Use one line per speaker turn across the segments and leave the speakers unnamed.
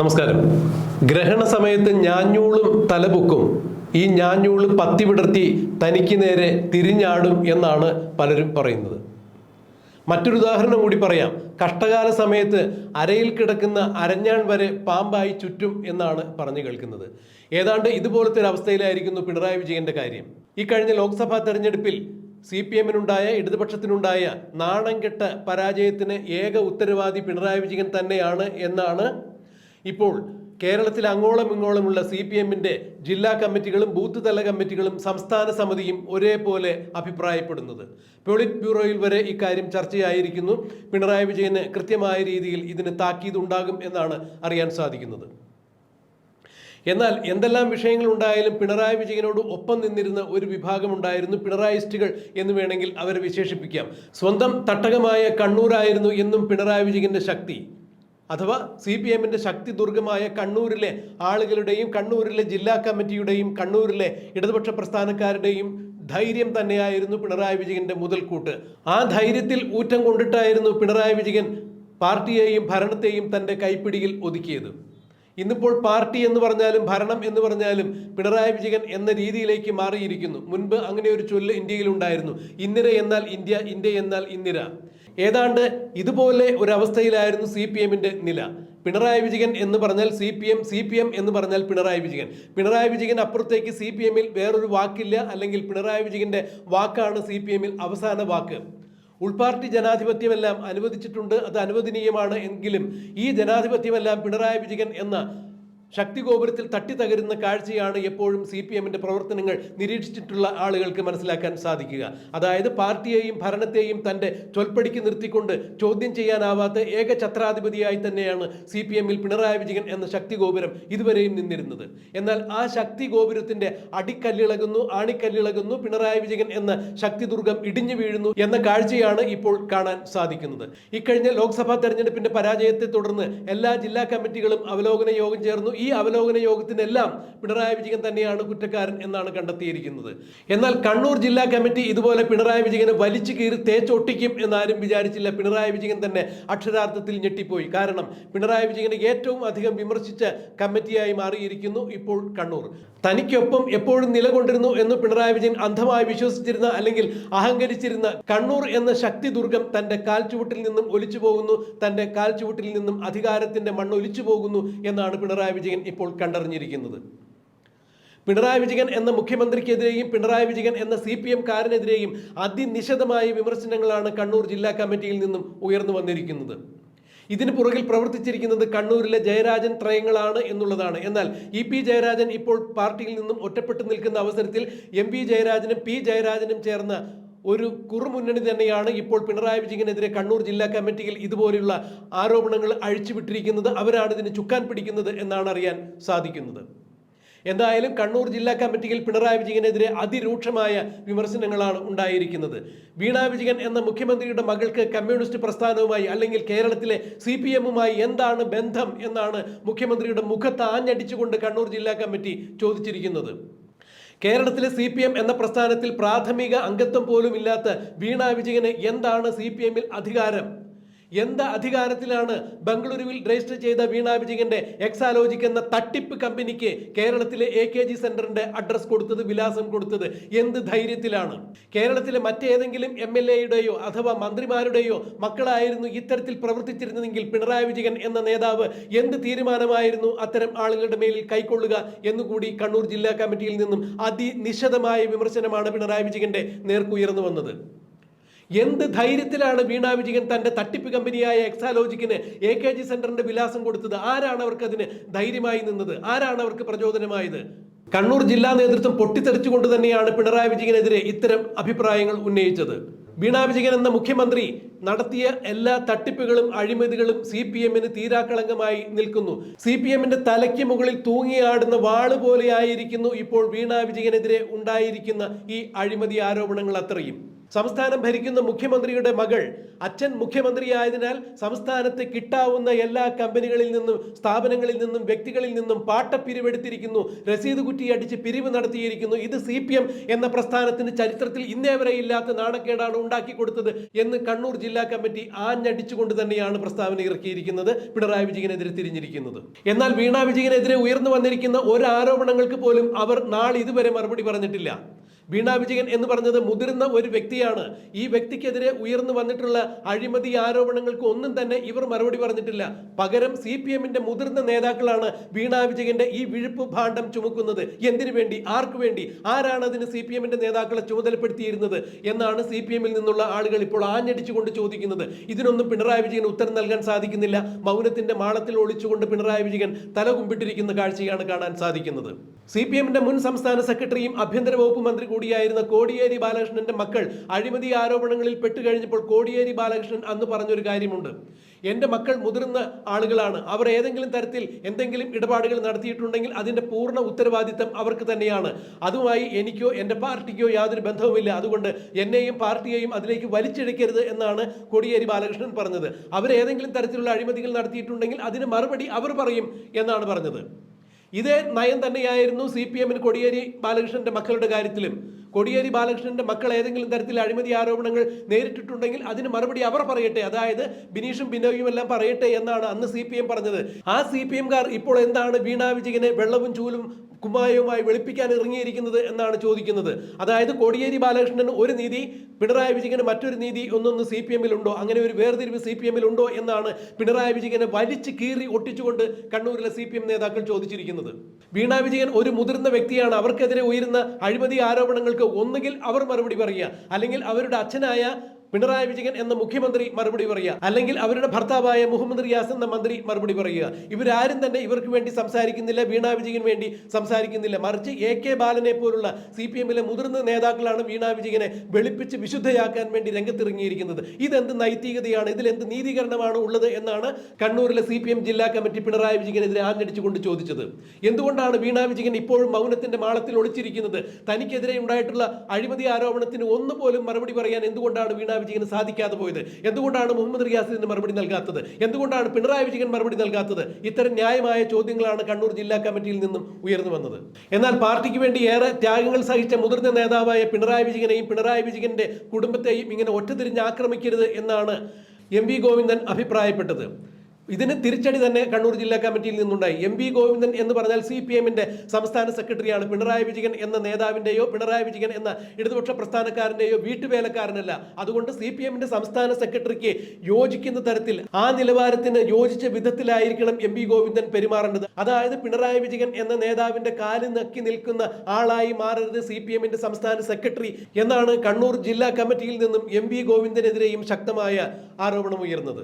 നമസ്കാരം ഗ്രഹണ സമയത്ത് ഞാഞ്ഞൂളും തലപൊക്കും ഈ ഞാഞ്ഞൂള് പത്തി വിടർത്തി തനിക്ക് നേരെ തിരിഞ്ഞാടും എന്നാണ് പലരും പറയുന്നത് മറ്റൊരു ഉദാഹരണം കൂടി പറയാം കഷ്ടകാല സമയത്ത് അരയിൽ കിടക്കുന്ന അരഞ്ഞാൺ വരെ പാമ്പായി ചുറ്റും എന്നാണ് പറഞ്ഞു കേൾക്കുന്നത് ഏതാണ്ട് ഇതുപോലത്തെ ഒരു അവസ്ഥയിലായിരിക്കുന്നു പിണറായി വിജയന്റെ കാര്യം ഈ കഴിഞ്ഞ ലോക്സഭാ തെരഞ്ഞെടുപ്പിൽ സി പി എമ്മിനുണ്ടായ ഇടതുപക്ഷത്തിനുണ്ടായ നാണംകെട്ട പരാജയത്തിന് ഏക ഉത്തരവാദി പിണറായി വിജയൻ തന്നെയാണ് എന്നാണ് ഇപ്പോൾ കേരളത്തിൽ അങ്ങോളം ഇങ്ങോളമുള്ള സി പി എമ്മിന്റെ ജില്ലാ കമ്മിറ്റികളും ബൂത്ത് തല കമ്മിറ്റികളും സംസ്ഥാന സമിതിയും ഒരേപോലെ അഭിപ്രായപ്പെടുന്നത് പൊളിറ്റ് ബ്യൂറോയിൽ വരെ ഇക്കാര്യം ചർച്ചയായിരിക്കുന്നു പിണറായി വിജയന് കൃത്യമായ രീതിയിൽ ഇതിന് താക്കീതുണ്ടാകും എന്നാണ് അറിയാൻ സാധിക്കുന്നത് എന്നാൽ എന്തെല്ലാം വിഷയങ്ങൾ ഉണ്ടായാലും പിണറായി വിജയനോട് ഒപ്പം നിന്നിരുന്ന ഒരു വിഭാഗമുണ്ടായിരുന്നു പിണറായിസ്റ്റുകൾ എന്ന് വേണമെങ്കിൽ അവരെ വിശേഷിപ്പിക്കാം സ്വന്തം തട്ടകമായ കണ്ണൂരായിരുന്നു എന്നും പിണറായി വിജയന്റെ ശക്തി അഥവാ സി പി എമ്മിൻ്റെ ശക്തി ദുർഗമായ കണ്ണൂരിലെ ആളുകളുടെയും കണ്ണൂരിലെ ജില്ലാ കമ്മിറ്റിയുടെയും കണ്ണൂരിലെ ഇടതുപക്ഷ പ്രസ്ഥാനക്കാരുടെയും ധൈര്യം തന്നെയായിരുന്നു പിണറായി വിജയന്റെ മുതൽക്കൂട്ട് ആ ധൈര്യത്തിൽ ഊറ്റം കൊണ്ടിട്ടായിരുന്നു പിണറായി വിജയൻ പാർട്ടിയെയും ഭരണത്തെയും തൻ്റെ കൈപ്പിടിയിൽ ഒതുക്കിയത് ഇന്നിപ്പോൾ പാർട്ടി എന്ന് പറഞ്ഞാലും ഭരണം എന്ന് പറഞ്ഞാലും പിണറായി വിജയൻ എന്ന രീതിയിലേക്ക് മാറിയിരിക്കുന്നു മുൻപ് അങ്ങനെ ഒരു ചൊല്ല് ഇന്ത്യയിൽ ഉണ്ടായിരുന്നു ഇന്ദിര എന്നാൽ ഇന്ത്യ ഇന്ത്യ എന്നാൽ ഇന്ദിര ഏതാണ്ട് ഇതുപോലെ ഒരവസ്ഥയിലായിരുന്നു സി പി എമ്മിന്റെ നില പിണറായി വിജയൻ എന്ന് പറഞ്ഞാൽ C P M C P M എന്ന് പറഞ്ഞാൽ പിണറായി വിജയൻ പിണറായി വിജയൻ അപ്പുറത്തേക്ക് സി പി എമ്മിൽ വേറൊരു വാക്കില്ല അല്ലെങ്കിൽ പിണറായി വിജയന്റെ വാക്കാണ് സി പി എമ്മിൽ അവസാന വാക്ക് ഉൾപാർട്ടി ജനാധിപത്യമെല്ലാം അനുവദിച്ചിട്ടുണ്ട് അത് അനുവദനീയമാണ് എങ്കിലും ഈ ജനാധിപത്യമെല്ലാം പിണറായി വിജയൻ എന്ന ശക്തി ഗോപുരത്തിൽ തട്ടി തകരുന്ന കാഴ്ചയാണ് എപ്പോഴും സി പി എമ്മിന്റെ പ്രവർത്തനങ്ങൾ നിരീക്ഷിച്ചിട്ടുള്ള ആളുകൾക്ക് മനസ്സിലാക്കാൻ സാധിക്കുക അതായത് പാർട്ടിയെയും ഭരണത്തെയും തന്റെ തൊൽപ്പടിക്ക് നിർത്തിക്കൊണ്ട് ചോദ്യം ചെയ്യാനാവാത്ത ഏക ഛത്രാധിപതിയായി തന്നെയാണ് സി പി എമ്മിൽ പിണറായി വിജയൻ എന്ന ശക്തി ഗോപുരം ഇതുവരെയും നിന്നിരുന്നത് എന്നാൽ ആ ശക്തി ഗോപുരത്തിന്റെ അടിക്കല്ലിളകുന്നു ആണിക്കല്ലിളകുന്നു പിണറായി വിജയൻ എന്ന ശക്തി ദുർഗം ഇടിഞ്ഞു വീഴുന്നു എന്ന കാഴ്ചയാണ് ഇപ്പോൾ കാണാൻ സാധിക്കുന്നത് ഇക്കഴിഞ്ഞ ലോക്സഭാ തെരഞ്ഞെടുപ്പിന്റെ പരാജയത്തെ തുടർന്ന് എല്ലാ ജില്ലാ കമ്മിറ്റികളും അവലോകന യോഗം ചേർന്നു ഈ അവലോകന യോഗത്തിനെല്ലാം പിണറായി വിജയൻ തന്നെയാണ് കുറ്റക്കാരൻ എന്നാണ് കണ്ടെത്തിയിരിക്കുന്നത് എന്നാൽ കണ്ണൂർ ജില്ലാ കമ്മിറ്റി ഇതുപോലെ പിണറായി വിജയനെ വലിച്ചു കീറി തേച്ചൊട്ടിക്കും എന്നാരും വിചാരിച്ചില്ല പിണറായി വിജയൻ തന്നെ അക്ഷരാർത്ഥത്തിൽ ഞെട്ടിപ്പോയി കാരണം പിണറായി വിജയനെ ഏറ്റവും അധികം വിമർശിച്ച കമ്മിറ്റിയായി മാറിയിരിക്കുന്നു ഇപ്പോൾ കണ്ണൂർ തനിക്കൊപ്പം എപ്പോഴും നിലകൊണ്ടിരുന്നു എന്ന് പിണറായി വിജയൻ അന്ധമായി വിശ്വസിച്ചിരുന്ന അല്ലെങ്കിൽ അഹങ്കരിച്ചിരുന്ന കണ്ണൂർ എന്ന ശക്തി ദുർഗം തന്റെ കാൽച്ചുവട്ടിൽ നിന്നും ഒലിച്ചു പോകുന്നു തന്റെ കാൽച്ചുവട്ടിൽ നിന്നും അധികാരത്തിന്റെ മണ്ണ് ഒലിച്ചു പോകുന്നു എന്നാണ് പിണറായി വിജയൻ വിജയൻ ഇപ്പോൾ കണ്ടറിഞ്ഞിരിക്കുന്നത് പിണറായി വിജയൻ എന്ന മുഖ്യമന്ത്രിക്കെതിരെയും പിണറായി വിജയൻ എന്ന സി പി എംകാരനെതിരെയും അതിനിശിതമായ വിമർശനങ്ങളാണ് കണ്ണൂർ ജില്ലാ കമ്മിറ്റിയിൽ നിന്നും ഉയർന്നു വന്നിരിക്കുന്നത് ഇതിന് പുറകിൽ പ്രവർത്തിച്ചിരിക്കുന്നത് കണ്ണൂരിലെ ജയരാജൻ ത്രയങ്ങളാണ് എന്നുള്ളതാണ് എന്നാൽ ഇ പി ജയരാജൻ ഇപ്പോൾ പാർട്ടിയിൽ നിന്നും ഒറ്റപ്പെട്ടു നിൽക്കുന്ന അവസരത്തിൽ എം പി ജയരാജനും പി ജയരാജനും ചേർന്ന ഒരു കുറുമുന്നണി തന്നെയാണ് ഇപ്പോൾ പിണറായി വിജയനെതിരെ കണ്ണൂർ ജില്ലാ കമ്മിറ്റിയിൽ ഇതുപോലെയുള്ള ആരോപണങ്ങൾ അഴിച്ചുവിട്ടിരിക്കുന്നത് അവരാണ് ഇതിന് ചുക്കാൻ പിടിക്കുന്നത് എന്നാണ് അറിയാൻ സാധിക്കുന്നത് എന്തായാലും കണ്ണൂർ ജില്ലാ കമ്മിറ്റിയിൽ പിണറായി വിജയനെതിരെ അതിരൂക്ഷമായ വിമർശനങ്ങളാണ് ഉണ്ടായിരിക്കുന്നത് വീണ വിജയൻ എന്ന മുഖ്യമന്ത്രിയുടെ മകൾക്ക് കമ്മ്യൂണിസ്റ്റ് പ്രസ്ഥാനവുമായി അല്ലെങ്കിൽ കേരളത്തിലെ സി പി എമ്മുമായി എന്താണ് ബന്ധം എന്നാണ് മുഖ്യമന്ത്രിയുടെ മുഖത്ത് ആഞ്ഞടിച്ചുകൊണ്ട് കണ്ണൂർ ജില്ലാ കമ്മിറ്റി ചോദിച്ചിരിക്കുന്നത് കേരളത്തിലെ സി പി എം എന്ന പ്രസ്ഥാനത്തിൽ പ്രാഥമിക അംഗത്വം പോലും ഇല്ലാത്ത വീണ വിജയന് എന്താണ് സി പി എമ്മിൽ അധികാരം എന്ത് അധികാരത്തിലാണ് ബംഗളൂരുവിൽ രജിസ്റ്റർ ചെയ്ത വീണ വിജയന്റെ എക്സാലോജിക് എന്ന തട്ടിപ്പ് കമ്പനിക്ക് കേരളത്തിലെ എ കെ ജി സെന്ററിന്റെ അഡ്രസ് കൊടുത്തത് വിലാസം കൊടുത്തത് എന്ത് ധൈര്യത്തിലാണ് കേരളത്തിലെ മറ്റേതെങ്കിലും എം എൽ എയുടെയോ അഥവാ മന്ത്രിമാരുടെയോ മക്കളായിരുന്നു ഇത്തരത്തിൽ പ്രവർത്തിച്ചിരുന്നതെങ്കിൽ പിണറായി വിജയൻ എന്ന നേതാവ് എന്ത് തീരുമാനമായിരുന്നു അത്തരം ആളുകളുടെ മേലിൽ കൈക്കൊള്ളുക എന്നുകൂടി കണ്ണൂർ ജില്ലാ കമ്മിറ്റിയിൽ നിന്നും അതിനിശിതമായ വിമർശനമാണ് പിണറായി വിജയന്റെ നേർക്കുയർന്നു വന്നത് എന്ത് ധൈര്യത്തിലാണ് വീണാ വിജയൻ തൻ്റെ തട്ടിപ്പ് കമ്പനിയായ എക്സാലോജിക്കിന് എ കെ ജി സെന്ററിന്റെ വിലാസം കൊടുത്തത് ആരാണ് അവർക്ക് അതിന് ധൈര്യമായി നിന്നത് ആരാണ് അവർക്ക് പ്രചോദനമായത് കണ്ണൂർ ജില്ലാ നേതൃത്വം പൊട്ടിത്തെറിച്ചുകൊണ്ട് തന്നെയാണ് പിണറായി വിജയനെതിരെ ഇത്തരം അഭിപ്രായങ്ങൾ ഉന്നയിച്ചത് വീണാ വിജയൻ എന്ന മുഖ്യമന്ത്രി നടത്തിയ എല്ലാ തട്ടിപ്പുകളും അഴിമതികളും സി പി എമ്മിന് തീരാക്കളങ്കമായി നിൽക്കുന്നു സി പി എമ്മിന്റെ തലയ്ക്ക് മുകളിൽ തൂങ്ങിയാടുന്ന വാള് പോലെയായിരിക്കുന്നു ഇപ്പോൾ വീണാ വിജയനെതിരെ ഉണ്ടായിരിക്കുന്ന ഈ അഴിമതി ആരോപണങ്ങൾ അത്രയും സംസ്ഥാനം ഭരിക്കുന്ന മുഖ്യമന്ത്രിയുടെ മകൾ അച്ഛൻ മുഖ്യമന്ത്രിയായതിനാൽ സംസ്ഥാനത്ത് കിട്ടാവുന്ന എല്ലാ കമ്പനികളിൽ നിന്നും സ്ഥാപനങ്ങളിൽ നിന്നും വ്യക്തികളിൽ നിന്നും പാട്ട പിരിവെടുത്തിരിക്കുന്നു രസീത് കുറ്റി അടിച്ച് പിരിവ് നടത്തിയിരിക്കുന്നു ഇത് സി എന്ന പ്രസ്ഥാനത്തിന് ചരിത്രത്തിൽ ഇന്നേ വരെ ഇല്ലാത്ത നാണക്കേടാണ് ഉണ്ടാക്കി കൊടുത്തത് എന്ന് കണ്ണൂർ ജില്ലാ കമ്മിറ്റി ആഞ്ഞടിച്ചുകൊണ്ട് തന്നെയാണ് പ്രസ്താവന ഇറക്കിയിരിക്കുന്നത് പിണറായി വിജയനെതിരെ തിരിഞ്ഞിരിക്കുന്നത് എന്നാൽ വീണാ വിജയനെതിരെ ഉയർന്നു വന്നിരിക്കുന്ന ഒരു ആരോപണങ്ങൾക്ക് പോലും അവർ നാളെ ഇതുവരെ മറുപടി പറഞ്ഞിട്ടില്ല വീണ വിജയൻ എന്ന് പറഞ്ഞത് മുതിർന്ന ഒരു വ്യക്തിയാണ് ഈ വ്യക്തിക്കെതിരെ ഉയർന്നു വന്നിട്ടുള്ള അഴിമതി ആരോപണങ്ങൾക്ക് ഒന്നും തന്നെ ഇവർ മറുപടി പറഞ്ഞിട്ടില്ല പകരം സി പി എമ്മിന്റെ മുതിർന്ന നേതാക്കളാണ് വീണ വിജയന്റെ ഈ വിഴുപ്പ് ഭാണ്ഡം ചുമക്കുന്നത് എന്തിനു വേണ്ടി ആർക്കു വേണ്ടി ആരാണ് അതിന് സി പി എമ്മിന്റെ നേതാക്കളെ ചുമതലപ്പെടുത്തിയിരുന്നത് എന്നാണ് സി പി എമ്മിൽ നിന്നുള്ള ആളുകൾ ഇപ്പോൾ ആഞ്ഞടിച്ചുകൊണ്ട് ചോദിക്കുന്നത് ഇതിനൊന്നും പിണറായി വിജയൻ ഉത്തരം നൽകാൻ സാധിക്കുന്നില്ല മൗനത്തിന്റെ മാളത്തിൽ ഒളിച്ചുകൊണ്ട് പിണറായി വിജയൻ തല കാഴ്ചയാണ് കാണാൻ സാധിക്കുന്നത് സി പി എമ്മിന്റെ മുൻ സംസ്ഥാന സെക്രട്ടറിയും ആഭ്യന്തര വകുപ്പ് മന്ത്രി കൂടിയായിരുന്ന കോടിയേരി ബാലകൃഷ്ണന്റെ മക്കൾ അഴിമതി ആരോപണങ്ങളിൽ പെട്ടുകഴിഞ്ഞപ്പോൾ കോടിയേരി ബാലകൃഷ്ണൻ അന്ന് പറഞ്ഞൊരു കാര്യമുണ്ട് എൻ്റെ മക്കൾ മുതിർന്ന ആളുകളാണ് അവർ ഏതെങ്കിലും തരത്തിൽ എന്തെങ്കിലും ഇടപാടുകൾ നടത്തിയിട്ടുണ്ടെങ്കിൽ അതിൻ്റെ പൂർണ്ണ ഉത്തരവാദിത്തം അവർക്ക് തന്നെയാണ് അതുമായി എനിക്കോ എൻ്റെ പാർട്ടിക്കോ യാതൊരു ബന്ധവുമില്ല അതുകൊണ്ട് എന്നെയും പാർട്ടിയെയും അതിലേക്ക് വലിച്ചിഴക്കരുത് എന്നാണ് കോടിയേരി ബാലകൃഷ്ണൻ പറഞ്ഞത് അവർ ഏതെങ്കിലും തരത്തിലുള്ള അഴിമതികൾ നടത്തിയിട്ടുണ്ടെങ്കിൽ അതിന് മറുപടി അവർ പറയും എന്നാണ് പറഞ്ഞത് ഇതേ നയം തന്നെയായിരുന്നു സി പി എമ്മിന് കോടിയേരി ബാലകൃഷ്ണന്റെ മക്കളുടെ കാര്യത്തിലും കോടിയേരി ബാലകൃഷ്ണന്റെ മക്കൾ ഏതെങ്കിലും തരത്തിൽ അഴിമതി ആരോപണങ്ങൾ നേരിട്ടിട്ടുണ്ടെങ്കിൽ അതിന് മറുപടി അവർ പറയട്ടെ അതായത് ബിനീഷും ബിനോയും എല്ലാം പറയട്ടെ എന്നാണ് അന്ന് സി പി എം പറഞ്ഞത് ആ സി പി എംകാർ ഇപ്പോൾ എന്താണ് വീണാ വിജയനെ വെള്ളവും ചൂലും കുമ്മായവുമായി വെളുപ്പിക്കാൻ ഇറങ്ങിയിരിക്കുന്നത് എന്നാണ് ചോദിക്കുന്നത് അതായത് കോടിയേരി ബാലകൃഷ്ണന് ഒരു നീതി പിണറായി വിജയന് മറ്റൊരു നീതി ഒന്നൊന്ന് സി പി ഉണ്ടോ അങ്ങനെ ഒരു വേർതിരിവ് സി പി ഉണ്ടോ എന്നാണ് പിണറായി വിജയനെ വലിച്ച് കീറി ഒട്ടിച്ചുകൊണ്ട് കണ്ണൂരിലെ സി പി എം നേതാക്കൾ ചോദിച്ചിരിക്കുന്നത് വീണാ വിജയൻ ഒരു മുതിർന്ന വ്യക്തിയാണ് അവർക്കെതിരെ ഉയരുന്ന അഴിമതി ആരോപണങ്ങൾക്ക് ഒന്നുകിൽ അവർ മറുപടി പറയുക അല്ലെങ്കിൽ അവരുടെ അച്ഛനായ പിണറായി വിജയൻ എന്ന മുഖ്യമന്ത്രി മറുപടി പറയുക അല്ലെങ്കിൽ അവരുടെ ഭർത്താവായ മുഹമ്മദ് റിയാസ് എന്ന മന്ത്രി മറുപടി പറയുക ഇവരാരും തന്നെ ഇവർക്ക് വേണ്ടി സംസാരിക്കുന്നില്ല വീണ വിജയൻ വേണ്ടി സംസാരിക്കുന്നില്ല മറിച്ച് എ കെ ബാലനെ പോലുള്ള സി പി എമ്മിലെ മുതിർന്ന നേതാക്കളാണ് വീണ വിജയനെ വെളുപ്പിച്ച് വിശുദ്ധയാക്കാൻ വേണ്ടി രംഗത്തിറങ്ങിയിരിക്കുന്നത് ഇതെന്ത് നൈതികതയാണ് എന്ത് നീതീകരണമാണ് ഉള്ളത് എന്നാണ് കണ്ണൂരിലെ സി ജില്ലാ കമ്മിറ്റി പിണറായി വിജയനെതിരെ ആഞ്ഞടിച്ചുകൊണ്ട് ചോദിച്ചത് എന്തുകൊണ്ടാണ് വീണ വിജയൻ ഇപ്പോഴും മൗനത്തിന്റെ മാളത്തിൽ ഒളിച്ചിരിക്കുന്നത് തനിക്കെതിരെ ഉണ്ടായിട്ടുള്ള അഴിമതി ആരോപണത്തിന് ഒന്നുപോലും മറുപടി പറയാൻ എന്തുകൊണ്ടാണ് വീണ വിജയന് സാധിക്കാതെ പോയത് എന്തുകൊണ്ടാണ് മുഹമ്മദ് റിയാസിന് മറുപടി നൽകാത്തത് എന്തുകൊണ്ടാണ് പിണറായി വിജയൻ മറുപടി നൽകാത്തത് ഇത്തരം ന്യായമായ ചോദ്യങ്ങളാണ് കണ്ണൂർ ജില്ലാ കമ്മിറ്റിയിൽ നിന്നും ഉയർന്നു വന്നത് എന്നാൽ പാർട്ടിക്ക് വേണ്ടി ഏറെ ത്യാഗങ്ങൾ സഹിച്ച മുതിർന്ന നേതാവായ പിണറായി വിജയനെയും പിണറായി വിജയന്റെ കുടുംബത്തെയും ഇങ്ങനെ ഒറ്റതിരിഞ്ഞ് ആക്രമിക്കരുത് എന്നാണ് എം വി ഗോവിന്ദൻ അഭിപ്രായപ്പെട്ടത് ഇതിന് തിരിച്ചടി തന്നെ കണ്ണൂർ ജില്ലാ കമ്മിറ്റിയിൽ നിന്നുണ്ടായി എം വി ഗോവിന്ദൻ എന്ന് പറഞ്ഞാൽ സി പി എമ്മിന്റെ സംസ്ഥാന സെക്രട്ടറിയാണ് പിണറായി വിജയൻ എന്ന നേതാവിന്റെയോ പിണറായി വിജയൻ എന്ന ഇടതുപക്ഷ പ്രസ്ഥാനക്കാരന്റെയോ വീട്ടുവേലക്കാരനല്ല അതുകൊണ്ട് സി പി എമ്മിന്റെ സംസ്ഥാന സെക്രട്ടറിക്ക് യോജിക്കുന്ന തരത്തിൽ ആ നിലവാരത്തിന് യോജിച്ച വിധത്തിലായിരിക്കണം എം വി ഗോവിന്ദൻ പെരുമാറേണ്ടത് അതായത് പിണറായി വിജയൻ എന്ന നേതാവിന്റെ കാലിൽ നക്കി നിൽക്കുന്ന ആളായി മാറരുത് സി പി എമ്മിന്റെ സംസ്ഥാന സെക്രട്ടറി എന്നാണ് കണ്ണൂർ ജില്ലാ കമ്മിറ്റിയിൽ നിന്നും എം വി ഗോവിന്ദനെതിരെയും ശക്തമായ ആരോപണം ഉയർന്നത്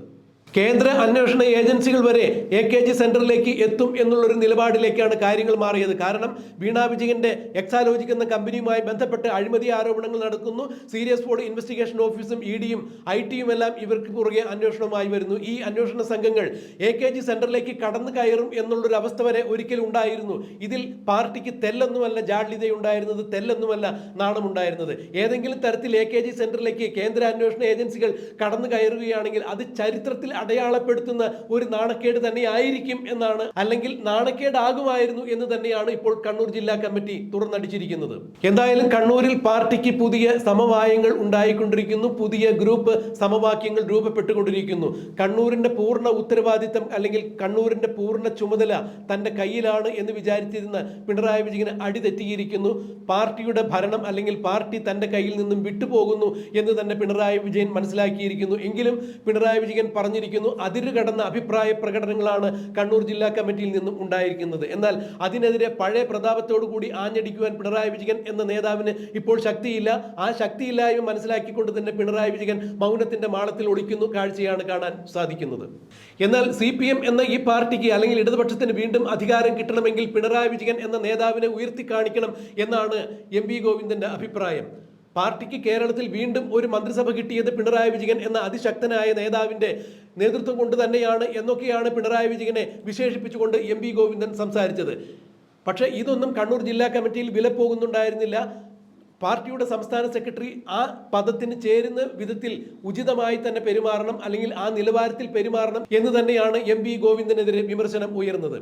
കേന്ദ്ര അന്വേഷണ ഏജൻസികൾ വരെ എ കെ ജി സെന്ററിലേക്ക് എത്തും എന്നുള്ളൊരു നിലപാടിലേക്കാണ് കാര്യങ്ങൾ മാറിയത് കാരണം വീണാ വിജയന്റെ എക്സാലോജിക് എന്ന കമ്പനിയുമായി ബന്ധപ്പെട്ട് അഴിമതി ആരോപണങ്ങൾ നടക്കുന്നു സീരിയസ് ബോർഡ് ഇൻവെസ്റ്റിഗേഷൻ ഓഫീസും ഇ ഡിയും ഐ ടിയും എല്ലാം ഇവർക്ക് പുറകെ അന്വേഷണവുമായി വരുന്നു ഈ അന്വേഷണ സംഘങ്ങൾ എ കെ ജി സെന്ററിലേക്ക് കടന്നു കയറും എന്നുള്ളൊരു അവസ്ഥ വരെ ഒരിക്കലും ഉണ്ടായിരുന്നു ഇതിൽ പാർട്ടിക്ക് തെല്ലൊന്നുമല്ല ജാഡ്യതയുണ്ടായിരുന്നത് തെല്ലൊന്നുമല്ല നാണമുണ്ടായിരുന്നത് ഏതെങ്കിലും തരത്തിൽ എ കെ ജി സെന്ററിലേക്ക് കേന്ദ്ര അന്വേഷണ ഏജൻസികൾ കടന്നു കയറുകയാണെങ്കിൽ അത് ചരിത്രത്തിൽ അടയാളപ്പെടുത്തുന്ന ഒരു നാണക്കേട് തന്നെ ആയിരിക്കും എന്നാണ് അല്ലെങ്കിൽ നാണക്കേടാകുമായിരുന്നു എന്ന് തന്നെയാണ് ഇപ്പോൾ കണ്ണൂർ ജില്ലാ കമ്മിറ്റി തുറന്നടിച്ചിരിക്കുന്നത് എന്തായാലും കണ്ണൂരിൽ പാർട്ടിക്ക് പുതിയ സമവായങ്ങൾ ഉണ്ടായിക്കൊണ്ടിരിക്കുന്നു പുതിയ ഗ്രൂപ്പ് സമവാക്യങ്ങൾ രൂപപ്പെട്ടുകൊണ്ടിരിക്കുന്നു കണ്ണൂരിന്റെ പൂർണ്ണ ഉത്തരവാദിത്തം അല്ലെങ്കിൽ കണ്ണൂരിന്റെ പൂർണ്ണ ചുമതല തന്റെ കയ്യിലാണ് എന്ന് വിചാരിച്ചിരുന്ന പിണറായി വിജയന് അടിതെറ്റിയിരിക്കുന്നു പാർട്ടിയുടെ ഭരണം അല്ലെങ്കിൽ പാർട്ടി തന്റെ കയ്യിൽ നിന്നും വിട്ടുപോകുന്നു എന്ന് തന്നെ പിണറായി വിജയൻ മനസ്സിലാക്കിയിരിക്കുന്നു എങ്കിലും പിണറായി വിജയൻ പറഞ്ഞിരിക്കുന്നു ആവർത്തിക്കുന്നു അതിര് കടന്ന അഭിപ്രായ പ്രകടനങ്ങളാണ് കണ്ണൂർ ജില്ലാ കമ്മിറ്റിയിൽ നിന്നും ഉണ്ടായിരിക്കുന്നത് എന്നാൽ അതിനെതിരെ പഴയ പ്രതാപത്തോടുകൂടി ആഞ്ഞടിക്കുവാൻ പിണറായി വിജയൻ എന്ന നേതാവിന് ഇപ്പോൾ ശക്തിയില്ല ആ ശക്തിയില്ലായ്മ മനസ്സിലാക്കിക്കൊണ്ട് തന്നെ പിണറായി വിജയൻ മൗനത്തിന്റെ മാളത്തിൽ ഒളിക്കുന്നു കാഴ്ചയാണ് കാണാൻ സാധിക്കുന്നത് എന്നാൽ സി പി എം എന്ന ഈ പാർട്ടിക്ക് അല്ലെങ്കിൽ ഇടതുപക്ഷത്തിന് വീണ്ടും അധികാരം കിട്ടണമെങ്കിൽ പിണറായി വിജയൻ എന്ന നേതാവിനെ ഉയർത്തി കാണിക്കണം എന്നാണ് എം വി ഗോവിന്ദന്റെ അഭിപ്രായം പാർട്ടിക്ക് കേരളത്തിൽ വീണ്ടും ഒരു മന്ത്രിസഭ കിട്ടിയത് പിണറായി വിജയൻ എന്ന അതിശക്തനായ നേതാവിന്റെ നേതൃത്വം കൊണ്ട് തന്നെയാണ് എന്നൊക്കെയാണ് പിണറായി വിജയനെ വിശേഷിപ്പിച്ചുകൊണ്ട് എം വി ഗോവിന്ദൻ സംസാരിച്ചത് പക്ഷേ ഇതൊന്നും കണ്ണൂർ ജില്ലാ കമ്മിറ്റിയിൽ പോകുന്നുണ്ടായിരുന്നില്ല പാർട്ടിയുടെ സംസ്ഥാന സെക്രട്ടറി ആ പദത്തിന് ചേരുന്ന വിധത്തിൽ ഉചിതമായി തന്നെ പെരുമാറണം അല്ലെങ്കിൽ ആ നിലവാരത്തിൽ പെരുമാറണം എന്ന് തന്നെയാണ് എം വി ഗോവിന്ദനെതിരെ വിമർശനം ഉയർന്നത്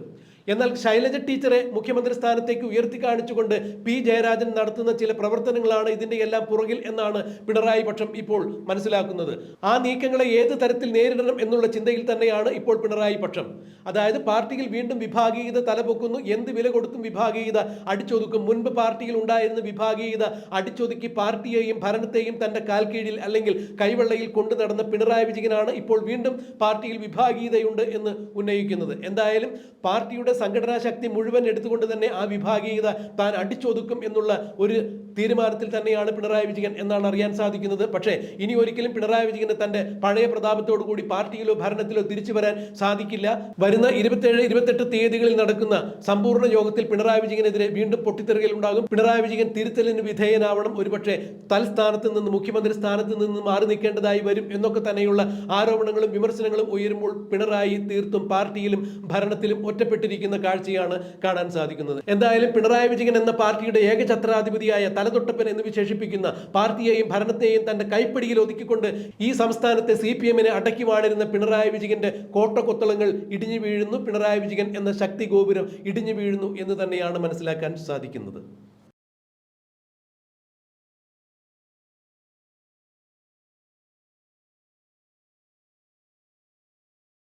എന്നാൽ ശൈലജ ടീച്ചറെ മുഖ്യമന്ത്രി സ്ഥാനത്തേക്ക് ഉയർത്തി കാണിച്ചുകൊണ്ട് പി ജയരാജൻ നടത്തുന്ന ചില പ്രവർത്തനങ്ങളാണ് ഇതിന്റെ എല്ലാം പുറകിൽ എന്നാണ് പിണറായി പക്ഷം ഇപ്പോൾ മനസ്സിലാക്കുന്നത് ആ നീക്കങ്ങളെ ഏത് തരത്തിൽ നേരിടണം എന്നുള്ള ചിന്തയിൽ തന്നെയാണ് ഇപ്പോൾ പിണറായി പക്ഷം അതായത് പാർട്ടിയിൽ വീണ്ടും വിഭാഗീയത തലപൊക്കുന്നു എന്ത് വില കൊടുത്തും വിഭാഗീയത അടിച്ചൊതുക്കും മുൻപ് പാർട്ടിയിൽ ഉണ്ടായിരുന്ന വിഭാഗീയത അടിച്ചൊതുക്കി പാർട്ടിയെയും ഭരണത്തെയും തന്റെ കാൽക്കീഴിൽ അല്ലെങ്കിൽ കൈവെള്ളയിൽ കൊണ്ടു നടന്ന പിണറായി വിജയനാണ് ഇപ്പോൾ വീണ്ടും പാർട്ടിയിൽ വിഭാഗീയതയുണ്ട് എന്ന് ഉന്നയിക്കുന്നത് എന്തായാലും പാർട്ടിയുടെ സംഘടനാ ശക്തി മുഴുവൻ എടുത്തുകൊണ്ട് തന്നെ ആ വിഭാഗീയത താൻ അടിച്ചൊതുക്കും എന്നുള്ള ഒരു തീരുമാനത്തിൽ തന്നെയാണ് പിണറായി വിജയൻ എന്നാണ് അറിയാൻ സാധിക്കുന്നത് പക്ഷേ ഇനി ഒരിക്കലും പിണറായി വിജയന് തന്റെ പഴയ പ്രതാപത്തോടുകൂടി കൂടി പാർട്ടിയിലോ ഭരണത്തിലോ തിരിച്ചു വരാൻ സാധിക്കില്ല വരുന്ന ഇരുപത്തേഴ് ഇരുപത്തെട്ട് തീയതികളിൽ നടക്കുന്ന സമ്പൂർണ്ണ യോഗത്തിൽ പിണറായി വിജയനെതിരെ വീണ്ടും പൊട്ടിത്തെറികൾ ഉണ്ടാകും പിണറായി വിജയൻ തിരുത്തലിന് വിധേയനാവണം ഒരുപക്ഷെ തൽസ്ഥാനത്ത് നിന്ന് മുഖ്യമന്ത്രി സ്ഥാനത്ത് നിന്ന് മാറി നിൽക്കേണ്ടതായി വരും എന്നൊക്കെ തന്നെയുള്ള ആരോപണങ്ങളും വിമർശനങ്ങളും ഉയരുമ്പോൾ പിണറായി തീർത്തും പാർട്ടിയിലും ഭരണത്തിലും ഒറ്റപ്പെട്ടിരിക്കുന്ന കാഴ്ചയാണ് കാണാൻ സാധിക്കുന്നത് എന്തായാലും പിണറായി വിജയൻ എന്ന പാർട്ടിയുടെ ഏക ഛത്രാധിപതിയായ തലതൊട്ടപ്പൻ എന്ന് വിശേഷിപ്പിക്കുന്ന പാർട്ടിയെയും ഭരണത്തെയും തന്റെ കൈപ്പിടിയിൽ ഒതുക്കിക്കൊണ്ട് ഈ സംസ്ഥാനത്തെ സി പി എമ്മിനെ അടക്കി വാണിരുന്ന പിണറായി വിജയന്റെ കോട്ടക്കൊത്തളങ്ങൾ ഇടിഞ്ഞു വീഴുന്നു പിണറായി വിജയൻ എന്ന ശക്തി ഗോപുരം ഇടിഞ്ഞു വീഴുന്നു എന്ന് തന്നെയാണ് മനസ്സിലാക്കാൻ സാധിക്കുന്നത്